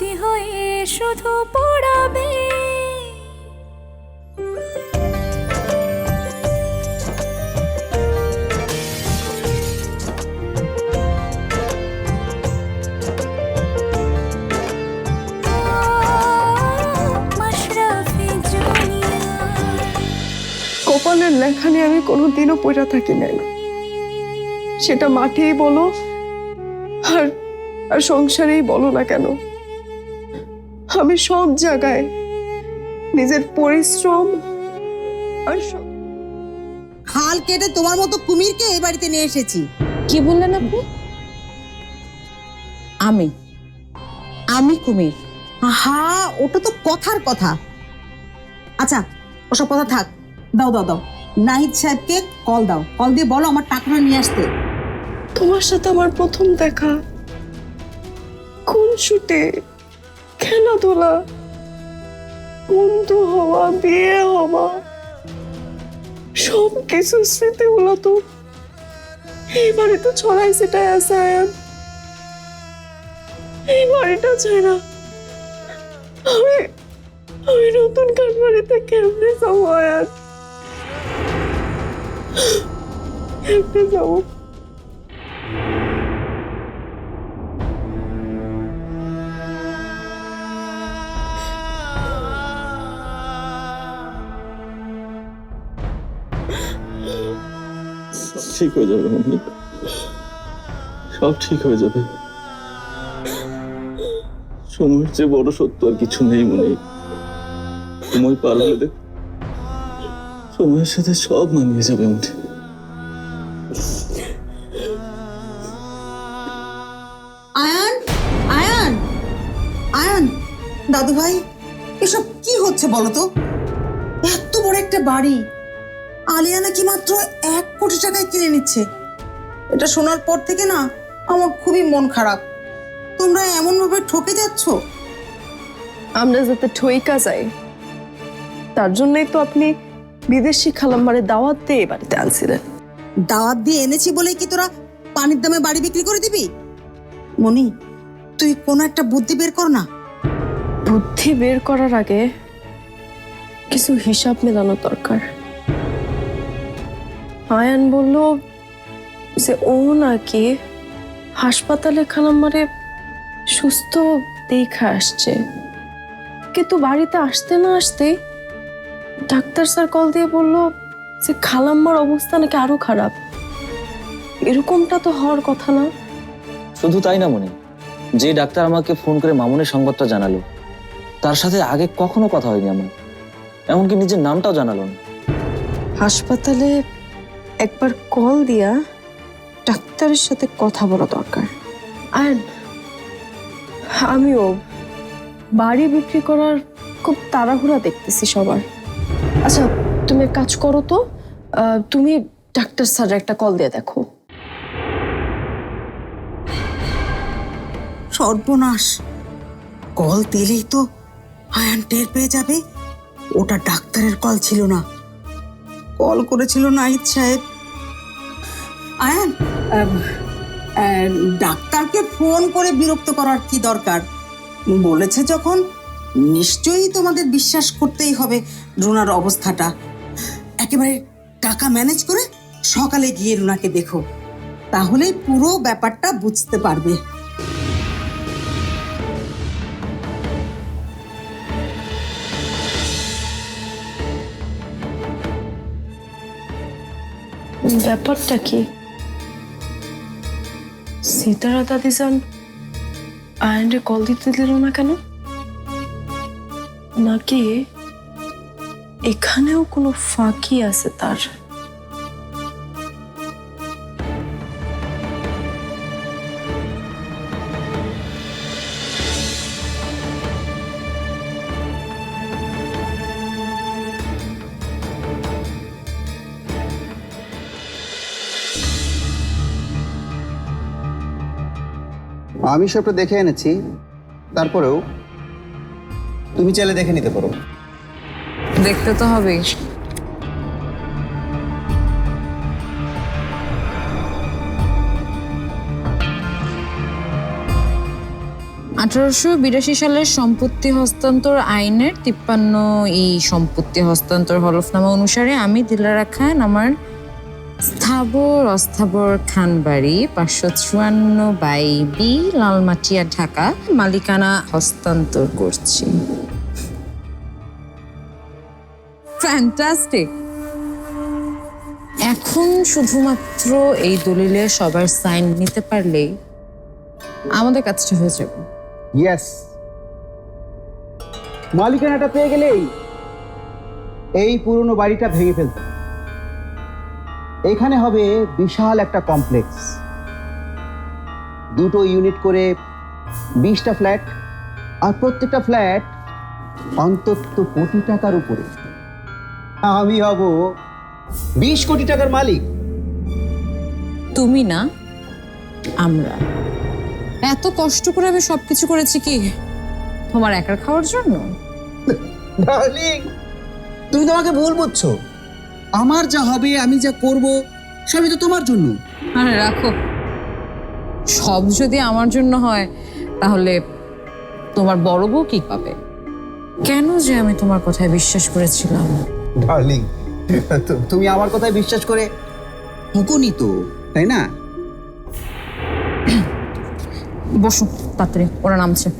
স্মৃতি হয়ে শুধু পড়াবে। কপালের লেখা নিয়ে আমি কোনোদিনও পড়া থাকি নাই। সেটা মাঠেই বলো, আর আর সংসারেই বলো না কেন? আমি সব জায়গায় নিজের পরিশ্রম আর সব খাল কেটে তোমার মতো কুমিরকে এই বাড়িতে নিয়ে এসেছি। কি বললেন আপনি? আমি। আমি কুমির। হা ওটা তো কথার কথা। আচ্ছা ওসব কথা থাক। দাও দাও দাও। নাহিদ সাহেবকে কল দাও। কল দিয়ে বলো আমার টাকাটা নিয়ে আসতে। তোমার সাথে আমার প্রথম দেখা। কোন শুটে খেলাধুলা বন্ধু হওয়া, বিয়ে হওয়া সব কিছু স্মৃতিগুলো তো এই বাড়িতে ছড়াই সেটাই আছে, আয়ান। এই বাড়িটা না আমি আমি নতুন কাঠ বাড়িতে কেমনে যাব, আয়ান? কেমনে যাব? ঠিক হয়ে যাবে মনি সব ঠিক হয়ে যাবে। সময়ের চেয়ে বড় সত্য আর কিছু নেই, মনে। সময় পার হলে দেখ, সময়ের সাথে সব মানিয়ে যাবে, মনে। আয়ান আয়ান আয়ান দাদু ভাই এসব কি হচ্ছে বলো তো? এত বড় একটা বাড়ি। আলিয়া নাকি মাত্র এক কোটি টাকায় কিনে নিচ্ছে? এটা শোনার পর থেকে না আমার খুবই মন খারাপ। তোমরা এমন ভাবে ঠকে যাচ্ছ? আমরা যাতে ঠইকা যাই তার জন্যই তো আপনি বিদেশি খালাম্মারে দাওয়াত দিয়ে বাড়িতে আনছিলেন। দাওয়াত দিয়ে এনেছি বলেই কি তোরা পানির দামে বাড়ি বিক্রি করে দিবি? মনি তুই কোনো একটা বুদ্ধি বের কর না। বুদ্ধি বের করার আগে কিছু হিসাব মেলানো দরকার। আয়ান বলল যে ও নাকি হাসপাতালে খালাম্মারে সুস্থ দেখা আসছে। কিন্তু বাড়িতে আসতে না আসতে ডাক্তার স্যার কল দিয়ে বলল যে খালাম্মার অবস্থা নাকি আরও খারাপ। এরকমটা তো হওয়ার কথা না। শুধু তাই না মনে যে ডাক্তার আমাকে ফোন করে মামুনের সংবাদটা জানালো তার সাথে আগে কখনো কথা হয়নি আমার। এমনকি নিজের নামটাও জানালো না। হাসপাতালে একবার কল দিয়া ডাক্তারের সাথে কথা বলা দরকার। আর আমিও বাড়ি বিক্রি করার খুব তাড়াহুড়া দেখতেছি সবার। আচ্ছা তুমি এক কাজ করো তো আহ, তুমি ডাক্তার স্যার একটা কল দিয়ে দেখো। সর্বনাশ। কল দিলেই তো আয়ান টের পেয়ে যাবে। ওটা ডাক্তারের কল ছিল না। কল করেছিল নাহিদ সাহেব। ডাক্তারকে ফোন করে বিরক্ত করার কি দরকার? বলেছে যখন, নিশ্চয়ই তোমাদের বিশ্বাস করতেই হবে রুনার অবস্থাটা। একেবারে টাকা ম্যানেজ করে সকালে গিয়ে রুনাকে দেখো তাহলে পুরো ব্যাপারটা বুঝতে পারবে। ব্যাপারটা কি? সীতারা দাদি যান আয়নরে কল দিতে দিল না কেন? নাকি এখানেও কোনো ফাঁকি আছে তার? আমি সবটা দেখে এনেছি, তারপরেও তুমি চাইলে দেখে নিতে পারো। দেখতে তো হবেই। আঠারোশো বিরাশি সালের সম্পত্তি হস্তান্তর আইনের তিপ্পান্ন এই সম্পত্তি হস্তান্তর হলফনামা অনুসারে আমি দিলারা খান, আমার স্থাবর অস্থাবর খানবাড়ি, পাঁচশো চুয়ান্ন বাই বি, লালমাটিয়া, ঢাকা। মালিকানা হস্তান্তর করছি। ফ্যান্টাস্টিক এখন শুধুমাত্র এই দলিলে সবার সাইন নিতে পারলেই আমাদের কাজটা হয়ে যাবে। ইয়েস মালিকানাটা পেয়ে গেলেই এই পুরনো বাড়িটা ভেঙে ফেলতে এখানে হবে বিশাল একটা কমপ্লেক্স। দুটো ইউনিট করে বিশটা ফ্ল্যাট আর প্রত্যেকটা ফ্ল্যাট অন্তত কোটি টাকার উপরে। আমি হব বিশ কোটি টাকার মালিক। তুমি না আমরা। এত কষ্ট করে আমি সবকিছু করেছি কি? তোমার একার খাওয়ার জন্য? ডার্লিং তুমি তো আমাকে ভুল বুঝছ। আমার যা হবে আমি যা করব সবই তো তোমার জন্য। আরে রাখো। সব যদি আমার জন্য হয় তাহলে তোমার বড় বউ কি পাবে? কেন যে আমি তোমার কথায় বিশ্বাস করেছিলাম? ডার্লিং তুমি আমার কথায় বিশ্বাস করে হুকুনি তো তাই না? বসো তাড়াতাড়ি ওরা নামছে।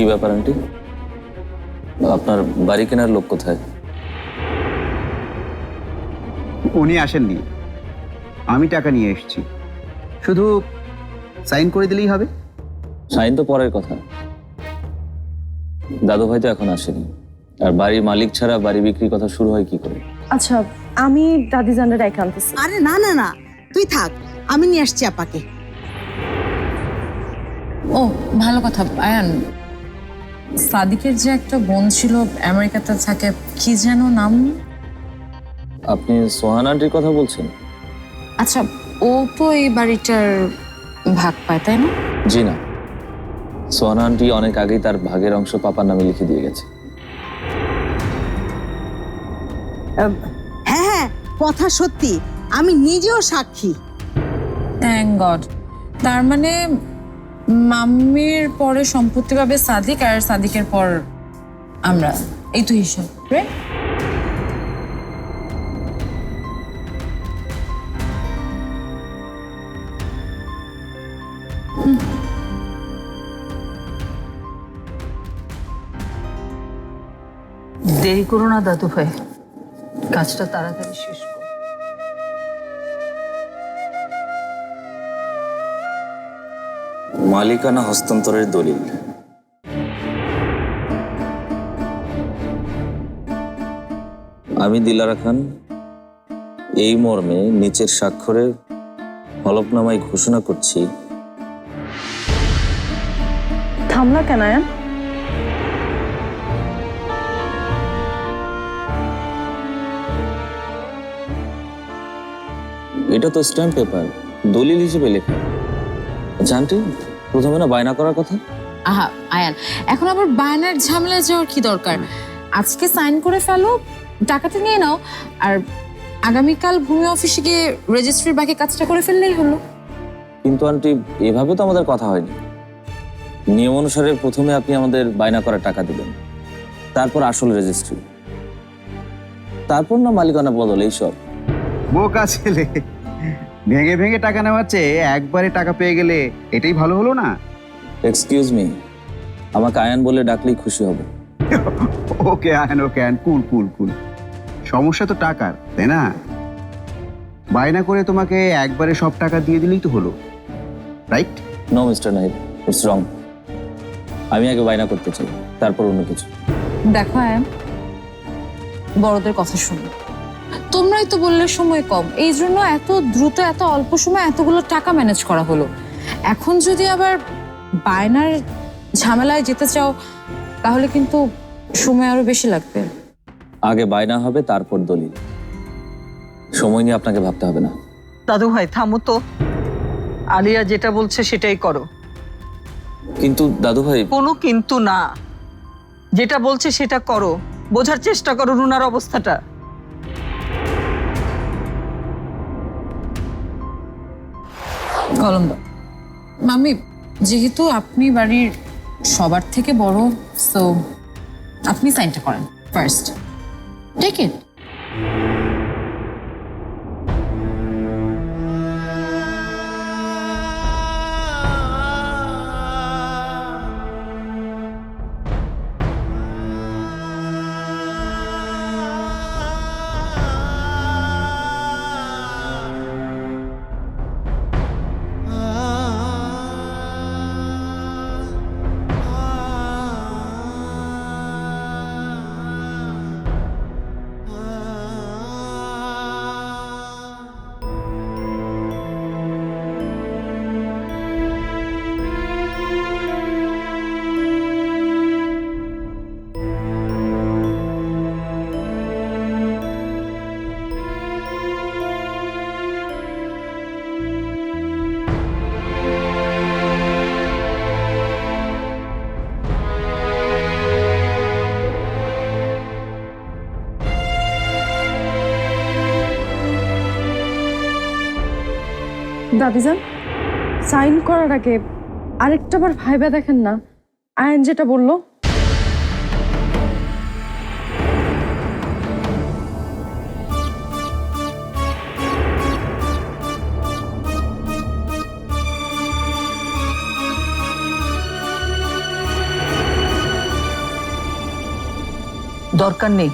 কি ব্যাপার আন্টি? আপনার বাড়ি কেনার লোক কোথায়? উনি আসেননি। আমি টাকা নিয়ে এসেছি। শুধু সাইন করে দিলেই হবে। সাইন তো পরের কথা। দাদু ভাই তো এখন আসেনি। আর বাড়ির মালিক ছাড়া বাড়ি বিক্রির কথা শুরু হয় কি করে? আচ্ছা আমি দাদি জানের রেখে আনতেছি। আরে না না না। তুই থাক আমি নিয়ে আসছি আপাকে। ও ভালো কথা আয়ান। সাদিকের যে একটা বোন ছিল আমেরিকাতে থাকে কি যেন নাম? আপনি সোহান আন্টির কথা বলছেন? আচ্ছা ও তো এই বাড়িটার ভাগ পায় তাই না? জি না। সোহান আন্টি অনেক আগেই তার ভাগের অংশ পাপার নামে লিখে দিয়ে গেছে। হ্যাঁ হ্যাঁ কথা সত্যি। আমি নিজেও সাক্ষী। থ্যাংক গড তার মানে মাম্মির পরে সম্পত্তি পাবে সাদিক আর সাদিকের পর আমরা। এই তো হিসাব? দেরি করো না দাদু ভাই কাজটা তাড়াতাড়ি শেষ করো। মালিকানা হস্তান্তরের দলিল। আমি দিলারা খান। এই মর্মে নিচের স্বাক্ষরে হলফনামায় ঘোষণা করছি। থামলা কেন আয়ান? এটা তো স্ট্যাম্প পেপার দলিল হিসেবে লেখা। আচ্ছা আন্টি প্রথমে না বায়না করার কথা? আহা আয়ান এখন আবার বায়নার ঝামেলা যাওয়ার কি দরকার? আজকে সাইন করে ফেলো টাকাটা নিয়ে নাও আর আগামীকাল ভূমি অফিসে গিয়ে রেজিস্ট্রির বাকি কাজটা করে ফেললেই হলো। কিন্তু আন্টি এভাবে তো আমাদের কথা হয়নি। নিয়ম অনুসারে প্রথমে আপনি আমাদের বায়না করার টাকা দিবেন তারপর আসল রেজিস্ট্রি তারপর না মালিকানা বদল এইসব। বোকা ছেলে। ভেঙে ভেঙে টাকা নেওয়ার চেয়ে একবারে টাকা পেয়ে গেলে এটাই ভালো হলো না? এক্সকিউজ মি আমাকে আয়ান বলে ডাকলেই খুশি হব। ওকে আন ওকে আন কুল কুল কুল। সমস্যা তো টাকার তাই না? বায়না করে তোমাকে একবারে সব টাকা দিয়ে দিলেই তো হলো। Right no mister Nahid it's wrong আমি আগে বায়না করতে চাই তারপর অন্য কিছু। দেখো আয়ান বড়দের কথা শুনো। তোমরাই তো বললে সময় কম। এই জন্য এত দ্রুত এত অল্প সময় এতগুলো টাকা ম্যানেজ করা হলো। এখন যদি আবার বায়নার ঝামেলায় যেতে চাও তাহলে কিন্তু সময় আরও বেশি লাগবে। আগে বায়না হবে তারপর দলিল। সময় নিয়ে আপনাকে ভাবতে হবে না। দাদু ভাই থামো তো। আলিয়া যেটা বলছে সেটাই করো। কিন্তু দাদু ভাই কোনো কিন্তু না। যেটা বলছে সেটা করো। বোঝার চেষ্টা করো রুনার অবস্থাটা। কলম দাও মামি, যেহেতু আপনি বাড়ির সবার থেকে বড় সো আপনি সাইনটা করেন ফার্স্ট টেক ইট দাদিজান সাইন করার আগে আরেকটা বার ভাইবা দেখেন না। আয়ন যেটা বলল। দরকার নেই।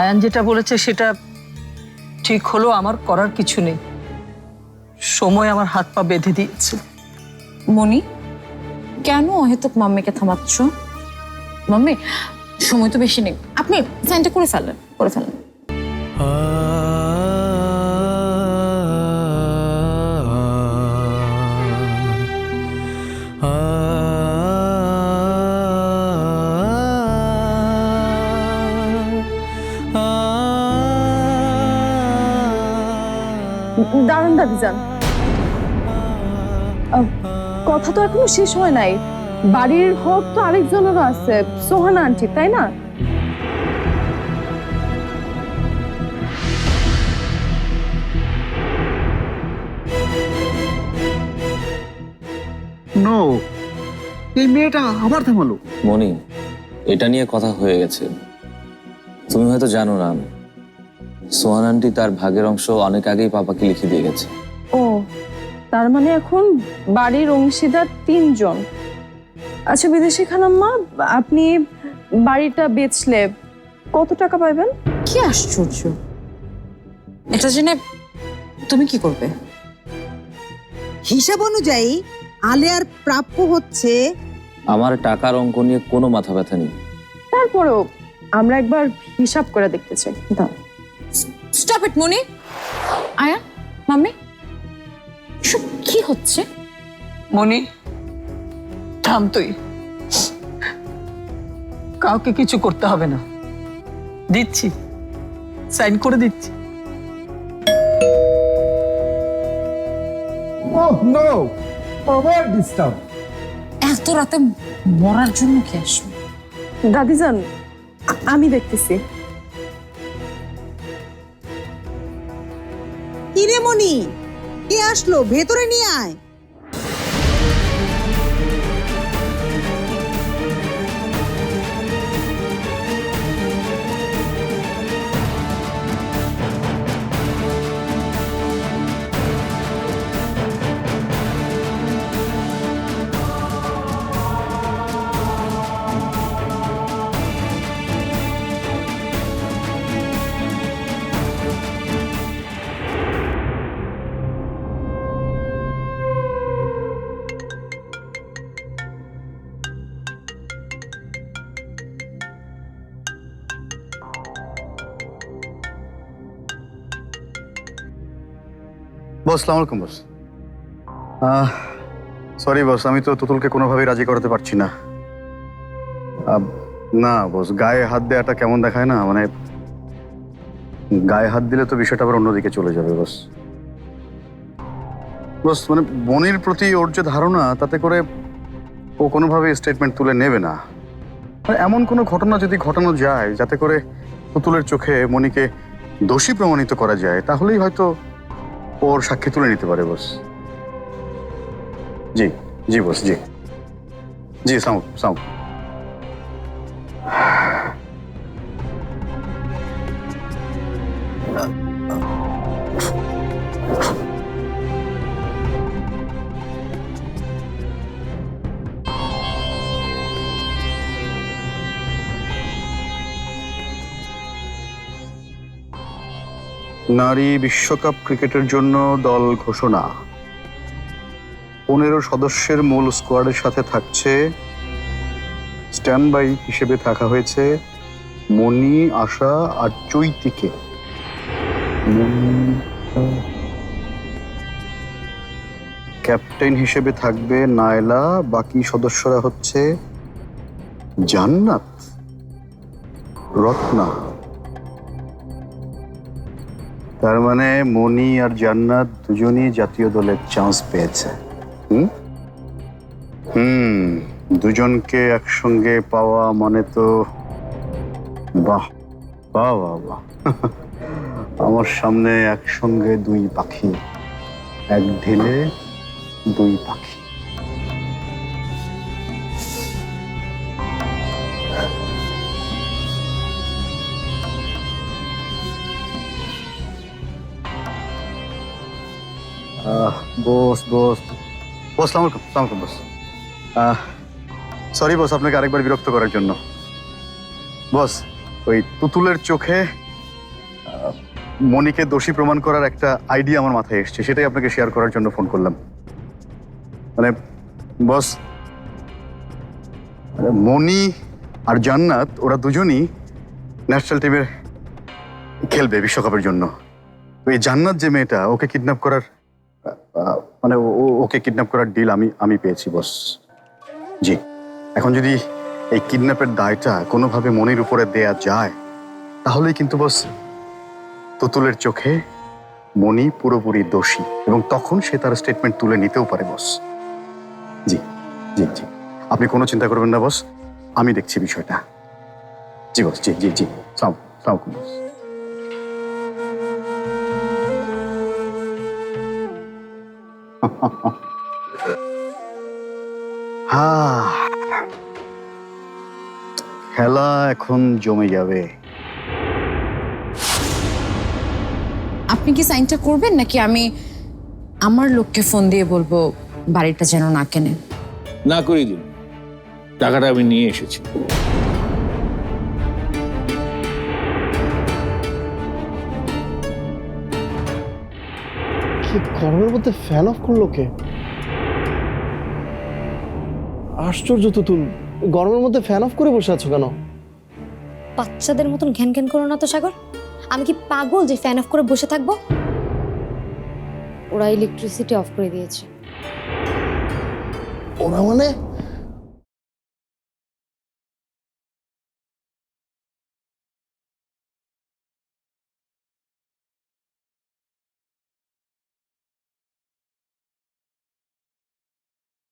আয়ান যেটা বলেছে সেটা ঠিক হলো, আমার করার কিছু নেই। সময় আমার হাত পা বেঁধে দিয়েছে। মনি কেন অহেতুক মাম্মিকে থামাচ্ছ? মাম্মি সময় তো বেশি নেই। আপনি সাইনটা করে ফেলেন করে ফেলেন। আহ, কথা তো এখনও শেষ হয় নাই। বাড়ির হক তো আরেকজনেরও আছে সোহানা আন্টি তাই না? নো এই মেয়েটা আবার থামালো। মনি এটা নিয়ে কথা হয়ে গেছে। তুমি হয়তো জানো না সোহান আন্টি তার ভাগের অংশ অনেক আগেই পাপাকে লিখে দিয়ে গেছে। ও তার মানে এখন বাড়ির অংশীদার তিনজন। আচ্ছা বিদেশি খানাম্মা আপনি বাড়িটা বেচলে কত টাকা পাবেন কি আশ্চর্য। এটা জেনে তুমি কি করবে? হিসাব অনুযায়ী আলেয়ার প্রাপ্য হচ্ছে আমার টাকার অঙ্ক নিয়ে কোনো মাথা ব্যথা নেই। তারপরেও আমরা একবার হিসাব করে দেখতে চাই। দাও স্টপ ইট মনি আয়া মাম্মি সব কি হচ্ছে? মনি থাম তুই। কাউকে কিছু করতে হবে না। দিচ্ছি। সাইন করে দিচ্ছি। ডিস্টার্ব এত রাতে মরার জন্য কি আসবে? দাদিজান আমি দেখতেছি। আসলো ভেতরে নিয়ে আয়। বস, সালাম আলাইকুম, বস। সরি বস, আমি তো তুতুলকে কোনোভাবেই রাজি করাতে পারছি না। না, বস, গায়ে হাত দেওয়াটা কেমন দেখায় না মানে গায়ে হাত দিলে তো বিষয়টা আবার অন্যদিকে চলে যাবে, বস। বস মানে বনির প্রতি ওর যে ধারণা, তাতে করে ও কোনোভাবে স্টেটমেন্ট তুলে নেবে না। মানে এমন কোনো ঘটনা যদি ঘটানো যায়, যাতে করে পুতুলের চোখে মনিকে দোষী প্রমাণিত করা যায়, তাহলেই হয়তো ওর সাক্ষী তুলে নিতে পারে বস জি জি বস জি। জি সাউ সাউ নারী বিশ্বকাপ ক্রিকেটের জন্য দল ঘোষণা। পনেরো সদস্যের মূল স্কোয়াডের সাথে থাকছে স্ট্যান্ড বাই হিসেবে থাকা হয়েছে মণি আশা আর চৈতিকে। ক্যাপ্টেন হিসেবে থাকবে নায়লা, বাকি সদস্যরা হচ্ছে জান্নাত, রত্না। তার মানে মনি আর জান্নাত দুজনই জাতীয় দলের চান্স পেয়েছে। হুম? হুম, দুজনকে একসঙ্গে পাওয়া মানে তো বাহ বাহ বাহ বাহ। আমার সামনে একসঙ্গে দুই পাখি, এক ঢেলে দুই পাখি। সালাম আলাইকুম সালাম আলাইকুম সরি বস, আপনাকে আরেকবার বিরক্ত করার জন্য। বস, ওই তুতুলের চোখে মনিকে দোষী প্রমাণ করার একটা আইডিয়া আমার মাথায় এসছে, সেটাই আপনাকে শেয়ার করার জন্য ফোন করলাম। মানে বস মানে মনি আর জান্নাত, ওরা দুজনই ন্যাশনাল টিমের খেলবে বিশ্বকাপের জন্য। ওই জান্নাত যে মেয়েটা, ওকে কিডন্যাপ করার মানে ওকে কিডন্যাপ করার ডিল আমি আমি পেয়েছি বস জি। এখন যদি এই কিডন্যাপের দায়টা কোনোভাবে মনির উপরে দেয়া যায়, তাহলেই কিন্তু বস তুতুলের চোখে মনি পুরোপুরি দোষী এবং তখন সে তার স্টেটমেন্ট তুলে নিতেও পারে বস জি জি জি। আপনি কোনো চিন্তা করবেন না বস আমি দেখছি বিষয়টা। জি বস জি জি জি। সালাম সালাম বস খেলা এখন জমে যাবে। আপনি কি সাইনটা করবেন নাকি আমি আমার লোককে ফোন দিয়ে বলব বাড়িটা যেন না কেনে? না করে দিন। টাকাটা আমি নিয়ে এসেছি। গরমের মধ্যে ফ্যান অফ করল কে? আশ্চর্য তুতুল গরমের মধ্যে ফ্যান অফ করে বসে আছো কেন? বাচ্চাদের মতন ঘ্যান ঘ্যান করো না তো সাগর। আমি কি পাগল যে ফ্যান অফ করে বসে থাকব? ওরা ইলেকট্রিসিটি অফ করে দিয়েছে। ওরা মানে?